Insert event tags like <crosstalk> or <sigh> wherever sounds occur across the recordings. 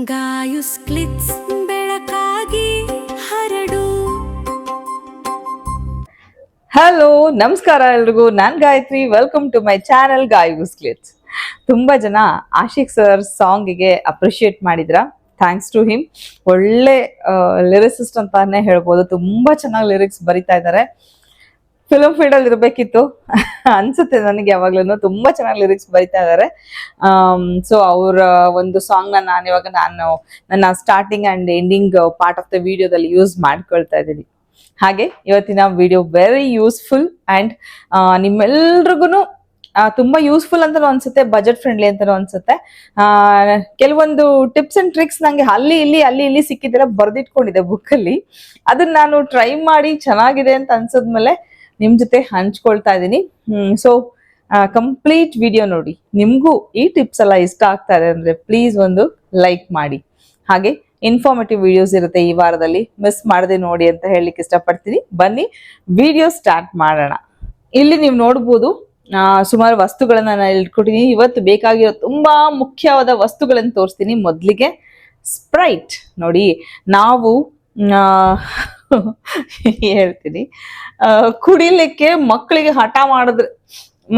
ಗಾಯುಸ್ ಬೆಳಕಾಗಿ ಹರಡು. ಹಲೋ ನಮಸ್ಕಾರ ಎಲ್ರಿಗೂ. ನಾನ್ Gayathri. Welcome to my channel Gayu's ಕ್ಲಿಟ್ಸ್ ತುಂಬಾ ಜನ ಆಶಿಕ್ ಸರ್ ಸಾಂಗಿಗೆ ಅಪ್ರಿಷಿಯೇಟ್ ಮಾಡಿದ್ರ? ಥ್ಯಾಂಕ್ಸ್ ಟು ಹಿಮ್ ಒಳ್ಳೆ ಲಿರಿಸಿಸ್ಟ್ ಅಂತಾನೆ ಹೇಳ್ಬೋದು. ತುಂಬಾ ಚೆನ್ನಾಗಿ ಲಿರಿಕ್ಸ್ ಬರಿತಾ ಇದ್ದಾರೆ. ಫಿಲಮ್ ಫೀಲ್ಡ್ ಅಲ್ಲಿ ಇರಬೇಕಿತ್ತು. ಅನ್ಸುತ್ತೆ ನನಗೆ ಯಾವಾಗ್ಲೂ ತುಂಬಾ ಚೆನ್ನಾಗಿ ಲಿರಿಕ್ಸ್ ಬರಿತಾ ಇದ್ದಾರೆ ಸೊ ಅವ್ರ ಒಂದು ಸಾಂಗ್ನ ನಾನು ಇವಾಗ ನಾನು ನನ್ನ starting and ending part of the ವಿಡಿಯೋದಲ್ಲಿ ಯೂಸ್ ಮಾಡ್ಕೊಳ್ತಾ ಇದ್ದೀನಿ. ಹಾಗೆ ಇವತ್ತಿನ ವಿಡಿಯೋ ವೆರಿ ಯೂಸ್ಫುಲ್ ಅಂಡ್ ನಿಮ್ಮೆಲ್ರಿಗೂ ತುಂಬಾ ಯೂಸ್ಫುಲ್ ಅಂತಾನೂ ಅನ್ಸುತ್ತೆ ಬಜೆಟ್ ಫ್ರೆಂಡ್ಲಿ ಅಂತಾನೂ ಅನ್ಸುತ್ತೆ. ಕೆಲವೊಂದು ಟಿಪ್ಸ್ ಅಂಡ್ ಟ್ರಿಕ್ಸ್ ನಂಗೆ ಅಲ್ಲಿ ಇಲ್ಲಿ ಅಲ್ಲಿ ಇಲ್ಲಿ ಸಿಕ್ಕಿದ್ರೆ ಬರ್ದಿಟ್ಕೊಂಡಿದೆ ಬುಕ್ ಅಲ್ಲಿ. ಅದನ್ನ ನಾನು ಟ್ರೈ ಮಾಡಿ ಚೆನ್ನಾಗಿದೆ ಅಂತ ಅನ್ಸದ್ಮೇಲೆ ನಿಮ್ ಜೊತೆ ಹಂಚ್ಕೊಳ್ತಾ ಇದ್ದೀನಿ ಸೊ ಕಂಪ್ಲೀಟ್ ವಿಡಿಯೋ ನೋಡಿ. ನಿಮ್ಗೂ ಈ ಟಿಪ್ಸ್ ಎಲ್ಲ ಇಷ್ಟ ಆಗ್ತಾ ಇದೆ ಅಂದ್ರೆ ಪ್ಲೀಸ್ ಒಂದು ಲೈಕ್ ಮಾಡಿ. ಹಾಗೆ ಇನ್ಫಾರ್ಮೇಟಿವ್ ವಿಡಿಯೋಸ್ ಇರುತ್ತೆ ಈ ವಾರದಲ್ಲಿ. ಮಿಸ್ ಮಾಡದೆ ನೋಡಿ ಅಂತ ಹೇಳಲಿಕ್ಕೆ ಇಷ್ಟಪಡ್ತೀನಿ. ಬನ್ನಿ ವಿಡಿಯೋ ಸ್ಟಾರ್ಟ್ ಮಾಡೋಣ. ಇಲ್ಲಿ ನೀವು ನೋಡ್ಬೋದು ಸುಮಾರು ವಸ್ತುಗಳನ್ನ ನಾನು ಇಟ್ಕೊಟ್ಟಿದ್ದೀನಿ ಇವತ್ತು ಬೇಕಾಗಿರೋ ತುಂಬಾ ಮುಖ್ಯವಾದ ವಸ್ತುಗಳನ್ನು ತೋರಿಸ್ತೀನಿ ಮೊದಲಿಗೆ. ಸ್ಪ್ರೈಟ್ ನೋಡಿ. ನಾವು <laughs> ಹೇಳ್ತೀನಿ. ಕುಡಿಲಿಕ್ಕೆ ಮಕ್ಕಳಿಗೆ ಹಠ ಮಾಡಿದ್ರೆ,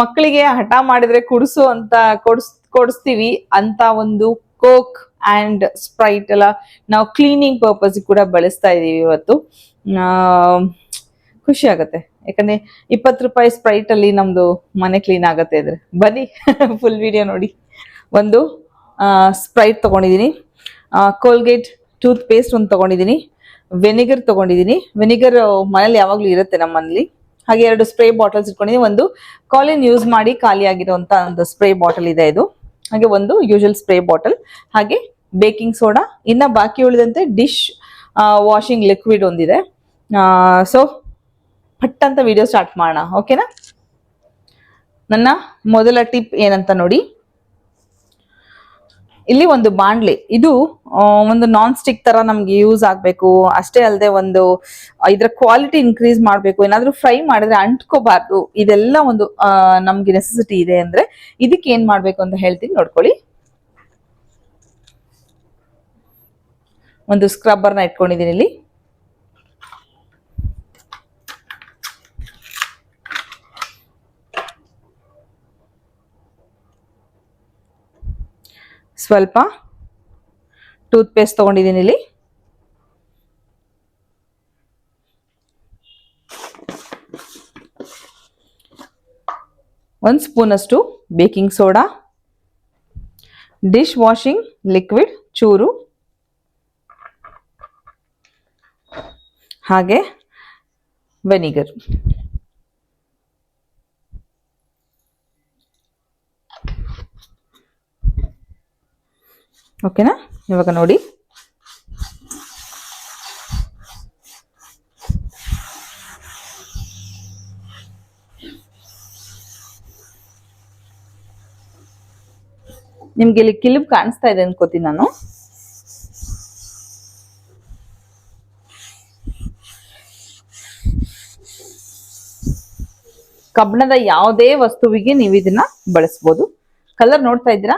ಮಕ್ಕಳಿಗೆ ಹಠ ಮಾಡಿದ್ರೆ ಕುಡಿಸು ಅಂತ ಕೊಡ್ಸ್, ಕೊಡಿಸ್ತೀವಿ ಅಂತ ಒಂದು ಕೋಕ್ ಅಂಡ್ ಸ್ಪ್ರೈಟ್ ಎಲ್ಲ ನಾವು ಕ್ಲೀನಿಂಗ್ ಪರ್ಪಸ್ ಕೂಡ ಬಳಸ್ತಾ ಇದೀವಿ ಇವತ್ತು. ಖುಷಿ ಆಗುತ್ತೆ. ಯಾಕಂದ್ರೆ ಇಪ್ಪತ್ತು ರೂಪಾಯಿ ಸ್ಪ್ರೈಟ್ ಅಲ್ಲಿ ನಮ್ದು ಮನೆ ಕ್ಲೀನ್ ಆಗತ್ತೆ ಇದ್ರೆ. ಬನ್ನಿ <laughs> ಫುಲ್ ವಿಡಿಯೋ ನೋಡಿ. ಒಂದು ಸ್ಪ್ರೈಟ್ ತಗೊಂಡಿದ್ದೀನಿ. ಕೋಲ್ಗೇಟ್ ಟೂತ್ ಪೇಸ್ಟ್ ಒಂದು ತಗೊಂಡಿದ್ದೀನಿ. ವೆನಿಗರ್ ತಗೊಂಡಿದ್ದೀನಿ ವೆನಿಗರ್ ಮನೇಲಿ ಯಾವಾಗಲೂ ಇರುತ್ತೆ ನಮ್ಮ ಮನೇಲಿ ಹಾಗೆ ಎರಡು ಸ್ಪ್ರೇ ಬಾಟಲ್ಸ್ ಇಟ್ಕೊಂಡಿದ್ದೀನಿ ಒಂದು ಕಾಲಿನ್ ಯೂಸ್ ಮಾಡಿ ಖಾಲಿ ಆಗಿರುವಂತ ಒಂದು ಸ್ಪ್ರೇ ಬಾಟಲ್ ಇದೆ ಇದು. ಹಾಗೆ ಒಂದು ಯೂಶಲ್ ಸ್ಪ್ರೇ ಬಾಟಲ್ ಹಾಗೆ ಬೇಕಿಂಗ್ ಸೋಡಾ ಇನ್ನ ಬಾಕಿ ಉಳಿದಂತೆ ಡಿಶ್ ವಾಷಿಂಗ್ ಲಿಕ್ವಿಡ್ ಒಂದಿದೆ. ಸೊ ಪಟ್ ಅಂತ ವಿಡಿಯೋ ಸ್ಟಾರ್ಟ್ ಮಾಡೋಣ. ಓಕೆನಾ ನನ್ನ ಮೊದಲ ಟಿಪ್ ಏನಂತ ನೋಡಿ. ಇಲ್ಲಿ ಒಂದು ಬಾಂಡ್ಲಿ ಇದು ಒಂದು ನಾನ್ ಸ್ಟಿಕ್ ತರ ನಮ್ಗೆ ಯೂಸ್ ಆಗ್ಬೇಕು. ಅಷ್ಟೇ ಅಲ್ಲದೆ ಒಂದು ಇದ್ರ ಕ್ವಾಲಿಟಿ ಇನ್ಕ್ರೀಸ್ ಮಾಡ್ಬೇಕು. ಏನಾದ್ರೂ ಫ್ರೈ ಮಾಡಿದ್ರೆ ಅಂಟ್ಕೋಬಾರ್ದು. ಇದೆಲ್ಲ ಒಂದು ನಮ್ಗೆ ನೆಸೆಸಿಟಿ ಇದೆ ಅಂದ್ರೆ ಇದಕ್ಕೆ ಏನ್ ಮಾಡ್ಬೇಕು ಅಂತ ಹೇಳ್ತೀನಿ, ನೋಡ್ಕೊಳ್ಳಿ. ಒಂದು ಸ್ಕ್ರಬ್ಬರ್ನ ಇಟ್ಕೊಂಡಿದ್ದೀನಿ ಇಲ್ಲಿ. ಸ್ವಲ್ಪ ಟೂತ್ ಪೇಸ್ಟ್ ತಗೊಂಡಿದ್ದೀನಿ ಇಲ್ಲಿ. ಒಂದು ಸ್ಪೂನಷ್ಟು baking soda, dish washing liquid ಚೂರು, ಹಾಗೆ ವೆನಿಗರ್. ಓಕೆನಾ? ಇವಾಗ ನೋಡಿ. ನಿಮ್ಗೆ ಇಲ್ಲಿ ಕಿಲುಬ್ ಕಾಣಿಸ್ತಾ ಇದೆ ಅನ್ಕೋತೀನಿ ನಾನು. ಕಬ್ಬಣದ ಯಾವುದೇ ವಸ್ತುವಿಗೆ ನೀವು ಇದನ್ನ ಬಳಸ್ಬೋದು. ಕಲರ್ ನೋಡ್ತಾ ಇದ್ದೀರಾ?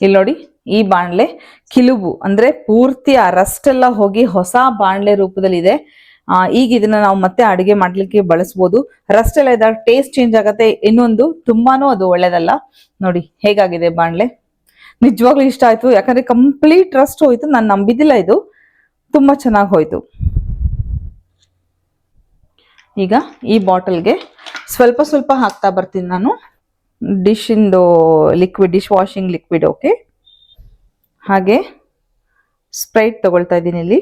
ಇಲ್ಲಿ ನೋಡಿ ಈ ಬಾಣ್ಲೆ ಕಿಲುಬು ಅಂದ್ರೆ ಪೂರ್ತಿ ಆ ರಸ್ಟ್ ಎಲ್ಲ ಹೋಗಿ ಹೊಸ ಬಾಣ್ಲೆ ರೂಪದಲ್ಲಿ ಇದೆ ಆ, ಈಗ ಇದನ್ನ ನಾವು ಮತ್ತೆ ಅಡಿಗೆ ಮಾಡ್ಲಿಕ್ಕೆ ಬಳಸ್ಬೋದು. ರಸ್ಟ್ ಎಲ್ಲ ಇದ್ದಾಗ ಟೇಸ್ಟ್ ಚೇಂಜ್ ಆಗತ್ತೆ. ಇನ್ನೊಂದು ತುಂಬಾನು ಅದು ಒಳ್ಳೇದಲ್ಲ. ನೋಡಿ ಹೇಗಾಗಿದೆ ಬಾಣ್ಲೆ? ನಿಜವಾಗ್ಲೂ ಇಷ್ಟ ಆಯ್ತು. ಯಾಕಂದ್ರೆ ಕಂಪ್ಲೀಟ್ ರಸ್ಟ್ ಹೋಯ್ತು. ನಾನು ನಂಬಿದ್ದಿಲ್ಲ ಇದು. ತುಂಬಾ ಚೆನ್ನಾಗಿ ಹೋಯ್ತು. ಈಗ ಈ ಬಾಟಲ್ಗೆ ಸ್ವಲ್ಪ ಸ್ವಲ್ಪ ಹಾಕ್ತಾ ಬರ್ತೀನಿ ನಾನು. ಡಿಶ್ ಇಂದು liquid dish washing liquid okay ಹಾಗೆ ಸ್ಪ್ರೈಟ್ ತಗೊಳ್ತಾ ಇದ್ದೀನಿ ಇಲ್ಲಿ.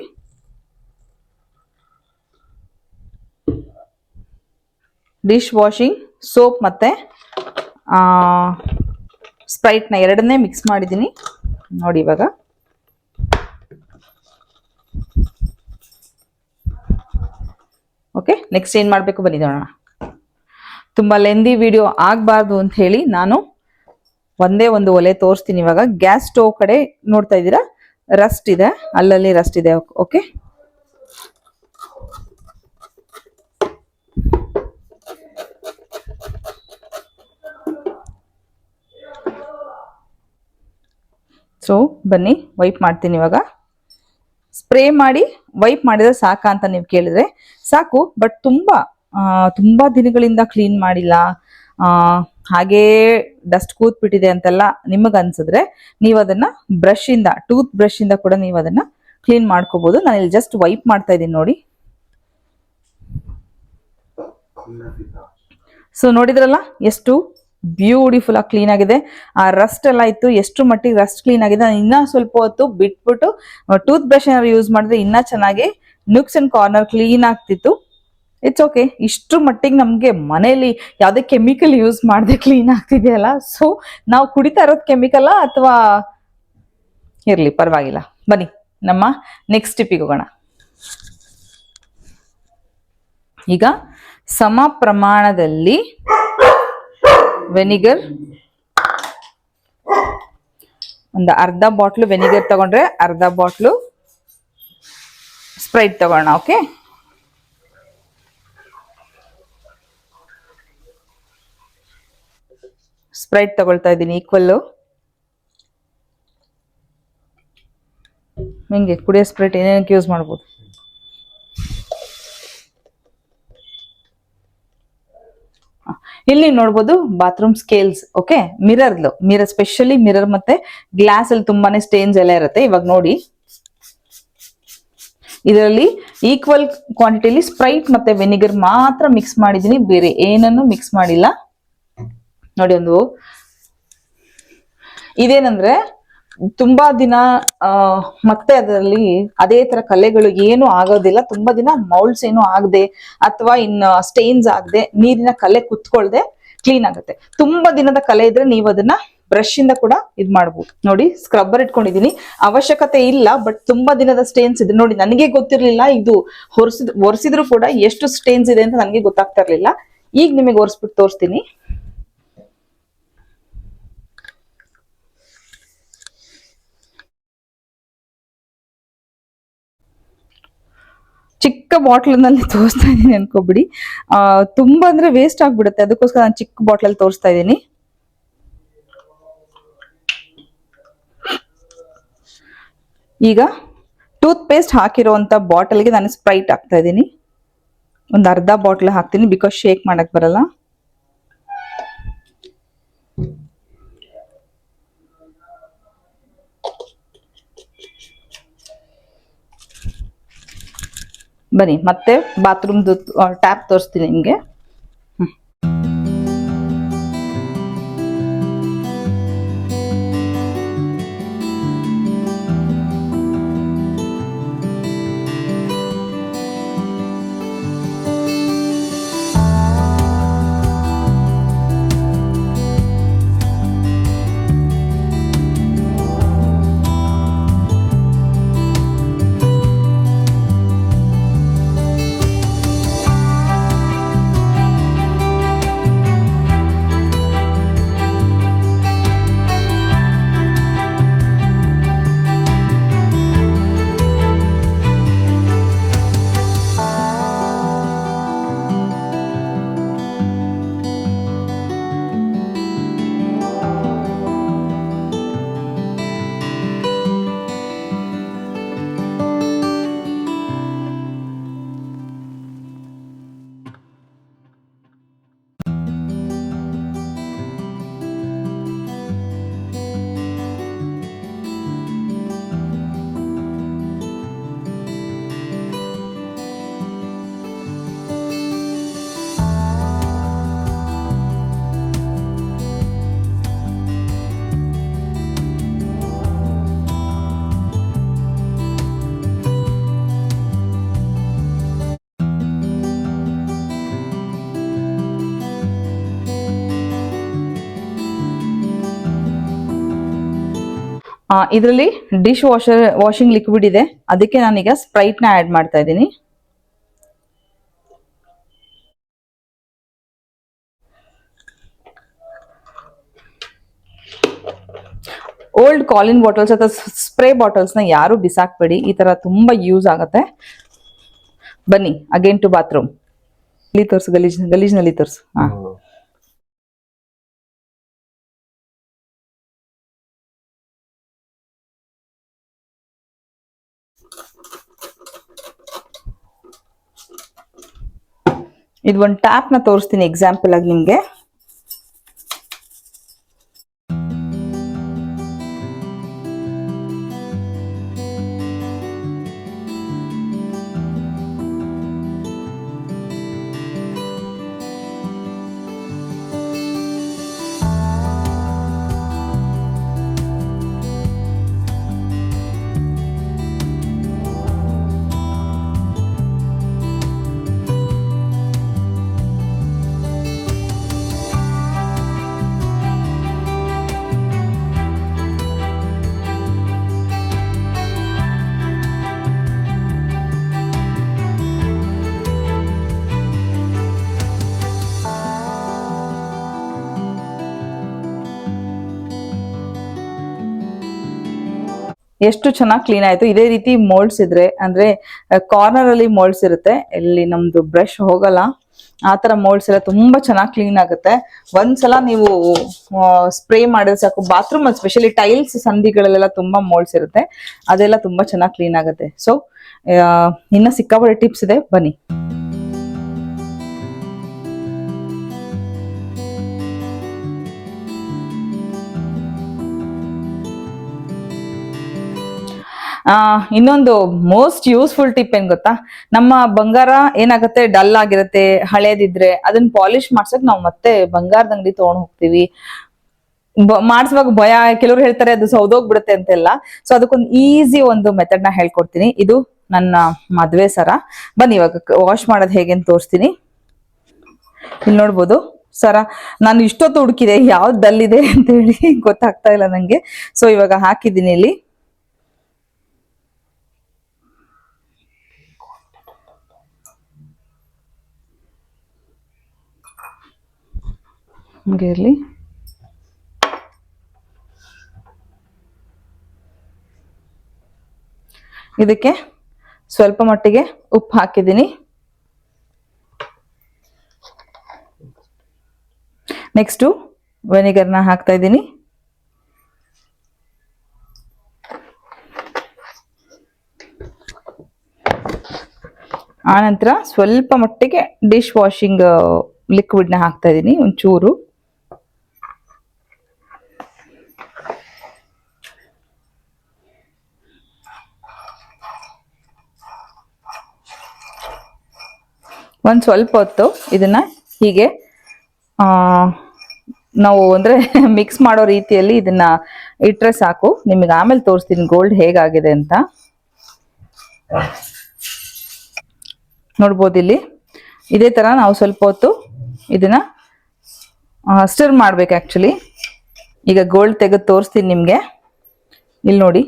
ಡಿಶ್ ವಾಷಿಂಗ್ ಸೋಪ್ ಮತ್ತೆ ಸ್ಪ್ರೈಟ್ನ ಎರಡನ್ನೇ ಮಿಕ್ಸ್ ಮಾಡಿದ್ದೀನಿ. ನೋಡಿ ಇವಾಗ. ಓಕೆ ನೆಕ್ಸ್ಟ್ ಏನು ಮಾಡಬೇಕು ಬನ್ನಿ ತುಂಬ ಲೆಂದಿ ವಿಡಿಯೋ ಆಗಬಾರ್ದು ಅಂತ ಹೇಳಿ ನಾನು ಒಂದೇ ಒಂದು ಒಲೆ ತೋರಿಸ್ತೀನಿ ಇವಾಗ. ಗ್ಯಾಸ್ ಸ್ಟೋವ್ ಕಡೆ ನೋಡ್ತಾ ಇದ್ದೀರಾ? ರಸ್ಟ್ ಇದೆ. ಅಲ್ಲಲ್ಲಿ ರಸ್ಟ್ ಇದೆ. ಓಕೆ ಸೊ ಬನ್ನಿ ವೈಪ್ ಮಾಡ್ತೀನಿ ಇವಾಗ. ಸ್ಪ್ರೇ ಮಾಡಿ ವೈಪ್ ಮಾಡಿದ್ರೆ ಸಾಕಾ ಅಂತ ನೀವು ಕೇಳಿದ್ರೆ ಸಾಕು ಬಟ್ ತುಂಬಾ ತುಂಬಾ ದಿನಗಳಿಂದ ಕ್ಲೀನ್ ಮಾಡಿಲ್ಲ. ಹಾಗೇ ಡಸ್ಟ್ ಕೂತ್ಬಿಟ್ಟಿದೆ ಅಂತೆಲ್ಲ ನಿಮಗೆ ಅನ್ಸಿದ್ರೆ ನೀವು ಅದನ್ನ ಬ್ರಷ್ ಇಂದ ಟೂತ್ ಬ್ರಷ್ ಇಂದ ಕೂಡ ನೀವು ಅದನ್ನ ಕ್ಲೀನ್ ಮಾಡ್ಕೋಬಹುದು ನಾನು ಇಲ್ಲಿ ಜಸ್ಟ್ ವೈಪ್ ಮಾಡ್ತಾ ಇದ್ದೀನಿ ನೋಡಿ. ಸೊ ನೋಡಿದ್ರಲ್ಲ? ಎಷ್ಟು ಬ್ಯೂಟಿಫುಲ್ ಆಗಿ ಕ್ಲೀನ್ ಆಗಿದೆ. ಆ ರಸ್ಟ್ ಎಲ್ಲ ಇತ್ತು. ಎಷ್ಟು ಮಟ್ಟಿಗೆ ರಸ್ಟ್ ಕ್ಲೀನ್ ಆಗಿದೆ. ನಾನು ಇನ್ನೂ ಸ್ವಲ್ಪ ಹೊತ್ತು ಬಿಟ್ಬಿಟ್ಟು ಟೂತ್ ಬ್ರಷ್ ಏನಾದ್ರು ಯೂಸ್ ಮಾಡಿದ್ರೆ ಇನ್ನೂ ಚೆನ್ನಾಗಿ ನುಕ್ಸ್ ಅಂಡ್ ಕಾರ್ನರ್ ಕ್ಲೀನ್ ಆಗ್ತಿತ್ತು. ಇಟ್ಸ್ ಓಕೆ ಇಷ್ಟು ಮಟ್ಟಿಗೆ ನಮಗೆ ಮನೆಯಲ್ಲಿ ಯಾವುದೇ ಕೆಮಿಕಲ್ ಯೂಸ್ ಮಾಡದೆ ಕ್ಲೀನ್ ಆಗ್ತಿದೆಯಲ್ಲ? ಸೊ ನಾವು ಕುಡಿತಾ ಇರೋದು ಕೆಮಿಕಲ್ಲ ಅಥವಾ ಇರಲಿ, ಪರವಾಗಿಲ್ಲ. ಬನ್ನಿ, ನಮ್ಮ ನೆಕ್ಸ್ಟ್ ಟಿಪ್ಪಿಗೆ ಹೋಗೋಣ. ಈಗ ಸಮ ಪ್ರಮಾಣದಲ್ಲಿ ವೆನಿಗರ್ ಒಂದು ಅರ್ಧ ಬಾಟ್ಲು ವೆನಿಗರ್ ತಗೊಂಡ್ರೆ ಅರ್ಧ ಬಾಟ್ಲು ಸ್ಪ್ರೈಟ್ ತಗೋಣ ಓಕೆ ಸ್ಪ್ರೈಟ್ ತಗೊಳ್ತಾ ಇದ್ದೀನಿ ಈಕ್ವಲ್ಲು ಹಿಂಗೆ, ಕುಡಿಯೋ ಸ್ಪ್ರೈಟ್ ಏನೇನಕ್ಕೆ ಯೂಸ್ ಮಾಡ್ಬೋದು? ಇಲ್ಲಿ ನೋಡ್ಬೋದು ಬಾತ್ರೂಮ್ ಸ್ಕೇಲ್ಸ್ ಓಕೆ ಮಿರರ್ಲು ಮಿರರ್ ಸ್ಪೆಷಲಿ ಮಿರರ್ ಮತ್ತೆ ಗ್ಲಾಸ್ ಅಲ್ಲಿ ತುಂಬಾನೇ ಸ್ಟೇನ್ಸ್ ಎಲ್ಲ ಇರುತ್ತೆ, ಇವಾಗ ನೋಡಿ. ಇದರಲ್ಲಿ ಈಕ್ವಲ್ ಕ್ವಾಂಟಿಟಿಲಿ ಸ್ಪ್ರೈಟ್ ಮತ್ತೆ ವೆನಿಗರ್ ಮಾತ್ರ ಮಿಕ್ಸ್ ಮಾಡಿದೀನಿ ಬೇರೆ ಏನನ್ನು ಮಿಕ್ಸ್ ಮಾಡಿಲ್ಲ. ನೋಡಿ ಒಂದು. ಇದೇನಂದ್ರೆ ತುಂಬಾ ದಿನ ಮತ್ತೆ ಅದರಲ್ಲಿ ಅದೇ ತರ ಕಲೆಗಳು ಏನು ಆಗೋದಿಲ್ಲ. ತುಂಬಾ ದಿನ ಮೌಲ್ಡ್ಸ್ ಏನು ಆಗದೆ ಅಥವಾ ಇನ್ನ ಸ್ಟೇನ್ಸ್ ಆಗದೆ ನೀರಿನ ಕಲೆ ಕುತ್ಕೊಳ್ದೆ ಕ್ಲೀನ್ ಆಗುತ್ತೆ. ತುಂಬಾ ದಿನದ ಕಲೆ ಇದ್ರೆ ನೀವು ಅದನ್ನ ಬ್ರಷ್ ಇಂದ ಕೂಡ ಇದ್ ಮಾಡ್ಬೋದು. ನೋಡಿ ಸ್ಕ್ರಬ್ಬರ್ ಇಟ್ಕೊಂಡಿದೀನಿ ಅವಶ್ಯಕತೆ ಇಲ್ಲ ಬಟ್ ತುಂಬಾ ದಿನದ ಸ್ಟೇನ್ಸ್ ಇದೆ. ನೋಡಿ, ನನಗೆ ಗೊತ್ತಿರ್ಲಿಲ್ಲ, ಇದು ಹೊರ್ಸಿದ್, ಒರೆಸಿದ್ರು ಕೂಡ ಎಷ್ಟು ಸ್ಟೇನ್ಸ್ ಇದೆ ಅಂತ ನನಗೆ ಗೊತ್ತಾಗ್ತಾ ಇರ್ಲಿಲ್ಲ. ಈಗ ನಿಮಗೆ ಒರೆಸ್ಬಿಟ್ಟು ತೋರಿಸ್ತೀನಿ. ಚಿಕ್ಕ ಬಾಟ್ಲಿನಲ್ಲಿ ತೋರಿಸ್ತಾ ಇದ್ದೀನಿ ಅನ್ಕೋಬಿಡಿ ಆ, ತುಂಬಾ ಅಂದ್ರೆ ವೇಸ್ಟ್ ಆಗ್ಬಿಡುತ್ತೆ. ಅದಕ್ಕೋಸ್ಕರ ನಾನು ಚಿಕ್ಕ ಬಾಟ್ಲಲ್ಲಿ ತೋರಿಸ್ತಾ ಇದ್ದೀನಿ. ಈಗ ಟೂತ್ ಪೇಸ್ಟ್ ಹಾಕಿರುವಂತ ಬಾಟಲ್ಗೆ ನಾನು ಸ್ಪ್ರೈಟ್ ಹಾಕ್ತಾ ಇದ್ದೀನಿ. ಒಂದು ಅರ್ಧ ಬಾಟ್ಲ್ ಹಾಕ್ತೀನಿ ಬಿಕಾಸ್ ಶೇಕ್ ಮಾಡಕ್ ಬರಲ್ಲ. ಬನ್ನಿ ಮತ್ತೆ ಬಾತ್ರೂಮ್ದು ಟ್ಯಾಪ್ ತೋರಿಸ್ತೀನಿ ನಿಮಗೆ. ಇದರಲ್ಲಿ ಡಿಶ್ ವಾಷರ್ ವಾಷಿಂಗ್ ಲಿಕ್ವಿಡ್ ಇದೆ. ಅದಕ್ಕೆ ನಾನೀಗ ಸ್ಪ್ರೈಟ್ನ ಆಡ್ ಮಾಡ್ತಾ ಇದ್ದೀನಿ. ಓಲ್ಡ್ ಕಾಲಿನ್ ಬಾಟಲ್ಸ್ ಅಥವಾ ಸ್ಪ್ರೇ ಬಾಟಲ್ಸ್ನ ಯಾರು ಬಿಸಾಕ್ಬೇಡಿ. ಈ ತರ ತುಂಬಾ ಯೂಸ್ ಆಗುತ್ತೆ. ಬನ್ನಿ ಅಗೇನ್ ಟು ಬಾತ್ರೂಮ್ ಇಲ್ಲಿ ತೋರಿಸು, ಗಲೀಜ್, ಗಲೀಜ್ನಲ್ಲಿ ತೋರಿಸು. ಹಾ. ಇದು ಒಂದು ಟ್ಯಾಪ್ನ ತೋರಿಸ್ತೀನಿ ಎಕ್ಸಾಂಪಲ್ ಆಗಿ ನಿಮ್ಗೆ. ಎಷ್ಟು ಚೆನ್ನಾಗಿ ಕ್ಲೀನ್ ಆಯ್ತು. ಇದೇ ರೀತಿ ಮೋಲ್ಡ್ಸ್ ಇದ್ರೆ, ಅಂದ್ರೆ ಕಾರ್ನರ್ ಅಲ್ಲಿ ಮೋಲ್ಡ್ಸ್ ಇರುತ್ತೆ. ಇಲ್ಲಿ ನಮ್ದು ಬ್ರಷ್ ಹೋಗಲ್ಲ. ಆ ತರ ಮೋಲ್ಡ್ಸ್ ಎಲ್ಲ ತುಂಬಾ ಚೆನ್ನಾಗಿ ಕ್ಲೀನ್ ಆಗುತ್ತೆ. ಒಂದ್ಸಲ ನೀವು ಸ್ಪ್ರೇ ಮಾಡಿದ್ರೆ ಸಾಕು. ಬಾತ್ರೂಮ್ ಸ್ಪೆಷಲಿ ಟೈಲ್ಸ್ ಸಂಧಿಗಳಲ್ಲೆಲ್ಲ ತುಂಬಾ ಮೋಲ್ಡ್ಸ್ ಇರುತ್ತೆ. ಅದೆಲ್ಲ ತುಂಬಾ ಚೆನ್ನಾಗಿ ಕ್ಲೀನ್ ಆಗುತ್ತೆ. ಸೊ ಇನ್ನ ಸಿಕ್ಕಾಪಟ್ಟೆ ಟಿಪ್ಸ್ ಇದೆ. ಬನ್ನಿ. ಇನ್ನೊಂದು ಮೋಸ್ಟ್ ಯೂಸ್ಫುಲ್ ಟಿಪ್ ಏನ್ ಗೊತ್ತಾ? ನಮ್ಮ ಬಂಗಾರ ಏನಾಗುತ್ತೆ? ಡಲ್ ಆಗಿರುತ್ತೆ, ಹಳೇದಿದ್ರೆ ಅದನ್ನ ಪಾಲಿಶ್ ಮಾಡ್ಸಕ್ ನಾವು ಮತ್ತೆ ಬಂಗಾರದ ಅಂಗಡಿ ತಗೊಂಡ್ ಹೋಗ್ತೀವಿ. ಮಾಡ್ಸುವಾಗ ಭಯ, ಕೆಲವ್ರು ಹೇಳ್ತಾರೆ ಅದು ಸೌದೋಗ್ಬಿಡುತ್ತೆ ಅಂತೆಲ್ಲ. ಸೊ ಅದಕ್ಕೊಂದು ಈಸಿ ಒಂದು ಮೆಥಡ್ನ ಹೇಳ್ಕೊಡ್ತೀನಿ. ಇದು ನನ್ನ ಮದ್ವೆ ಸರ. ಬನ್ನಿ, ಇವಾಗ ವಾಶ್ ಮಾಡೋದು ಹೇಗೆ ಅಂತ ತೋರಿಸ್ತೀನಿ. ಇಲ್ಲಿ ನೋಡ್ಬೋದು. ಸರ, ನಾನು ಇಷ್ಟೊತ್ತು ಹುಡುಕಿದೆ. ಯಾವ್ದು ಇದೆ ಅಂತ ಹೇಳಿ ಗೊತ್ತಾಗ್ತಾ ಇಲ್ಲ ನಂಗೆ. ಸೊ ಇವಾಗ ಹಾಕಿದ್ದೀನಿ ಇಲ್ಲಿ. ಹಂಗೆ ಇರಲಿ. ಇದಕ್ಕೆ ಸ್ವಲ್ಪ ಮಟ್ಟಿಗೆ ಉಪ್ಪು ಹಾಕಿದ್ದೀನಿ. ನೆಕ್ಸ್ಟು ವೆನಿಗರ್ನ ಹಾಕ್ತಾ ಇದ್ದೀನಿ. ಆನಂತರ ಸ್ವಲ್ಪ ಮಟ್ಟಿಗೆ ಡಿಶ್ ವಾಷಿಂಗ್ ಲಿಕ್ವಿಡ್ನ ಹಾಕ್ತಾ ಇದ್ದೀನಿ, ಒಂಚೂರು. ಒಂದು ಸ್ವಲ್ಪ ಹೊತ್ತು ಇದನ್ನ ಹೀಗೆ ನಾವು ಅಂದ್ರೆ <laughs> ಮಿಕ್ಸ್ ಮಾಡೋ ರೀತಿಯಲ್ಲಿ ಇದನ್ನ ಇಟ್ಟರೆ ಸಾಕು. ನಿಮಗೆ ಆಮೇಲೆ ತೋರಿಸ್ತೀನಿ ಗೋಲ್ಡ್ ಹೇಗಾಗಿದೆ ಅಂತ. ನೋಡ್ಬೋದು ಇಲ್ಲಿ. ಇದೇ ತರ ನಾವು ಸ್ವಲ್ಪ ಹೊತ್ತು ಇದನ್ನ ಸ್ಟಿರ್ ಮಾಡ್ಬೇಕು ಆ್ಯಕ್ಚುಲಿ ಈಗ ಗೋಲ್ಡ್ ತೆಗೆದು ತೋರಿಸ್ತೀನಿ ನಿಮಗೆ. ಇಲ್ಲಿ ನೋಡಿ.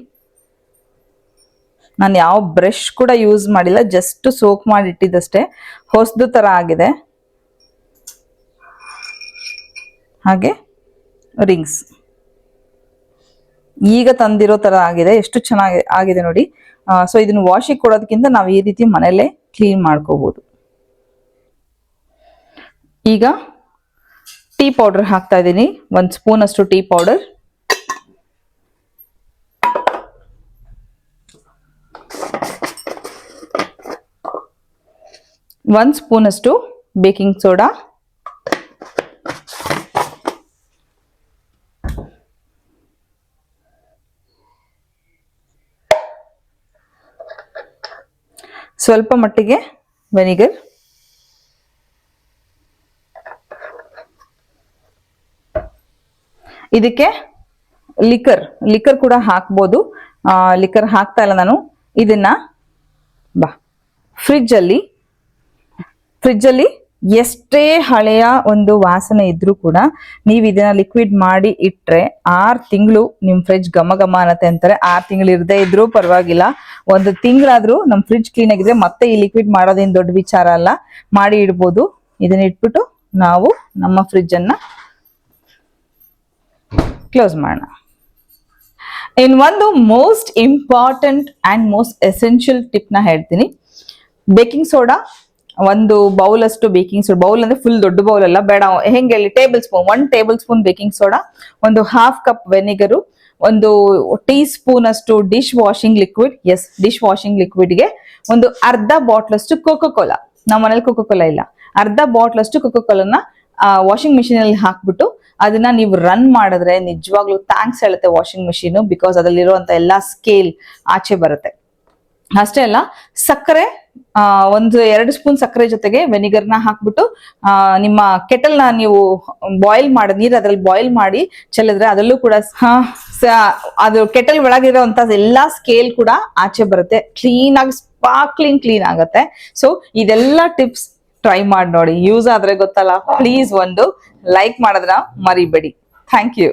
ನಾನು ಯಾವ ಬ್ರಷ್ ಕೂಡ ಯೂಸ್ ಮಾಡಿಲ್ಲ ಜಸ್ಟ್ ಸೋಕ್ ಮಾಡಿ ಇಟ್ಟಿದ್ದಷ್ಟೇ ಹೊಸದು ಥರ ಆಗಿದೆ. ಹಾಗೆ ರಿಂಗ್ಸ್ ಈಗ ತಂದಿರೋ ಥರ ಆಗಿದೆ, ಎಷ್ಟು ಚೆನ್ನಾಗಿ ಆಗಿದೆ ನೋಡಿ. ಸೊ ಇದನ್ನು ವಾಶಿಗೆ ಕೊಡೋದಕ್ಕಿಂತ ನಾವು ಈ ರೀತಿ ಮನೆಯಲ್ಲೇ ಕ್ಲೀನ್ ಮಾಡ್ಕೋಬೋದು. ಈಗ ಟೀ ಪೌಡರ್ ಹಾಕ್ತಾ ಇದ್ದೀನಿ. ಒಂದು ಸ್ಪೂನ್ ಅಷ್ಟು ಟೀ ಪೌಡರ್ ಒಂದು ಸ್ಪೂನಷ್ಟು ಬೇಕಿಂಗ್ ಸೋಡಾ ಸ್ವಲ್ಪ ಮಟ್ಟಿಗೆ ವೆನಿಗರ್ ಇದಕ್ಕೆ ಲಿಕರ್ ಲಿಕರ್ ಕೂಡ ಹಾಕ್ಬೋದು. ಲಿಕರ್ ಹಾಕ್ತಾ ಇಲ್ಲ ನಾನು. ಇದನ್ನ ಬಾ ಫ್ರಿಜ್ ಫ್ರಿಜ್ ಅಲ್ಲಿ ಎಷ್ಟೇ ಹಳೆಯ ಒಂದು ವಾಸನೆ ಇದ್ರೂ ಕೂಡ ನೀವು ಇದನ್ನ ಲಿಕ್ವಿಡ್ ಮಾಡಿ ಇಟ್ರೆ ಆರ್ ತಿಂಗಳು ನಿಮ್ ಫ್ರಿಜ್ ಘಮ ಘಮ ಅನ್ನತ್ತೆ ಅಂತಾರೆ. ಆರ್ ತಿಂಗಳು ಇರದೇ ಇದ್ರೂ ಪರವಾಗಿಲ್ಲ. ಒಂದು ತಿಂಗಳಾದ್ರೂ ನಮ್ ಫ್ರಿಜ್ ಕ್ಲೀನ್ ಆಗಿದ್ರೆ ಮತ್ತೆ ಈ ಲಿಕ್ವಿಡ್ ಮಾಡೋದೇನ್ ದೊಡ್ಡ ವಿಚಾರ ಅಲ್ಲ. ಮಾಡಿ ಇಡ್ಬೋದು. ಇದನ್ನ ಇಟ್ಬಿಟ್ಟು ನಾವು ನಮ್ಮ ಅನ್ನ ಕ್ಲೋಸ್ ಮಾಡೋಣ. ಇನ್ ಒಂದು most important and most essential ಟಿಪ್ನ ಹೇಳ್ತೀನಿ. ಬೇಕಿಂಗ್ ಸೋಡಾ ಒಂದು ಬೌಲ್ ಅಷ್ಟು ಬೇಕಿಂಗ್ ಸೋಡಾ ಬೌಲ್ ಅಂದ್ರೆ ಫುಲ್ ದೊಡ್ಡ ಬೌಲ್ ಅಲ್ಲ, ಬೇಡ. ಹೆಂಗೆ ಹೇಳಿ tablespoon one tablespoon baking soda ಒಂದು ಹಾಫ್ ಕಪ್ ವೆನಿಗರು ಒಂದು ಟೀ ಸ್ಪೂನ್ ಅಷ್ಟು ಡಿಶ್ ವಾಷಿಂಗ್ ಲಿಕ್ವಿಡ್ ಎಸ್ ಡಿಶ್ ವಾಷಿಂಗ್ ಲಿಕ್ವಿಡ್ಗೆ ಒಂದು ಅರ್ಧ ಬಾಟ್ಲ್ ಅಷ್ಟು ಕೋಕೋ ಕೋಲಾ ನಮ್ಮ ಮನೇಲಿ ಕೋಕೋ ಕೋಲಾ ಇಲ್ಲ. ಅರ್ಧ ಬಾಟ್ಲ್ ಅಷ್ಟು ಕೋಕೋ ಕೋಲನ್ನ ವಾಷಿಂಗ್ ಮಿಷಿನ್ ಅಲ್ಲಿ ಹಾಕ್ಬಿಟ್ಟು ಅದನ್ನ ನೀವು ರನ್ ಮಾಡಿದ್ರೆ ನಿಜವಾಗ್ಲೂ ಥ್ಯಾಂಕ್ಸ್ ಹೇಳುತ್ತೆ ವಾಷಿಂಗ್ ಮಿಷಿನ್ ಬಿಕಾಸ್ ಅದರಲ್ಲಿರುವಂತ ಎಲ್ಲಾ ಸ್ಕೇಲ್ ಆಚೆ ಬರುತ್ತೆ. ಅಷ್ಟೇ ಅಲ್ಲ ಸಕ್ಕರೆ ಒಂದು ಎರಡು ಸ್ಪೂನ್ ಸಕ್ಕರೆ ಜೊತೆಗೆ ವೆನಿಗರ್ನ ಹಾಕ್ಬಿಟ್ಟು ಆ, ನಿಮ್ಮ ಕೆಟಲ್ನ ನೀವು ಬಾಯ್ಲ್ ಮಾಡಿ ನೀರು ಅದ್ರಲ್ಲಿ ಬಾಯ್ಲ್ ಮಾಡಿ ಚೆಲ್ಲಿದ್ರೆ ಅದರಲ್ಲೂ ಕೂಡ ಹಾ, ಅದು ಕೆಟಲ್ ಒಳಗಿರೋಂಥ ಎಲ್ಲಾ ಸ್ಕೇಲ್ ಕೂಡ ಆಚೆ ಬರುತ್ತೆ. ಕ್ಲೀನ್ ಆಗಿ ಸ್ಪಾರ್ಕ್ಲಿಂಗ್ ಕ್ಲೀನ್ ಆಗುತ್ತೆ. ಸೊ ಇದೆಲ್ಲ ಟಿಪ್ಸ್ ಟ್ರೈ ಮಾಡಿ ನೋಡಿ. ಯೂಸ್ ಆದ್ರೆ ಗೊತ್ತಲ್ಲ? ಪ್ಲೀಸ್ ಒಂದು ಲೈಕ್ ಮಾಡೋದ್ರ ಮರಿಬೇಡಿ. ಥ್ಯಾಂಕ್ ಯು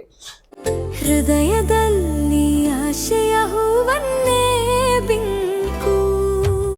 ಹೃದಯದಲ್ಲಿ ಆಶೆಯ ಹೂವನ್ನೇ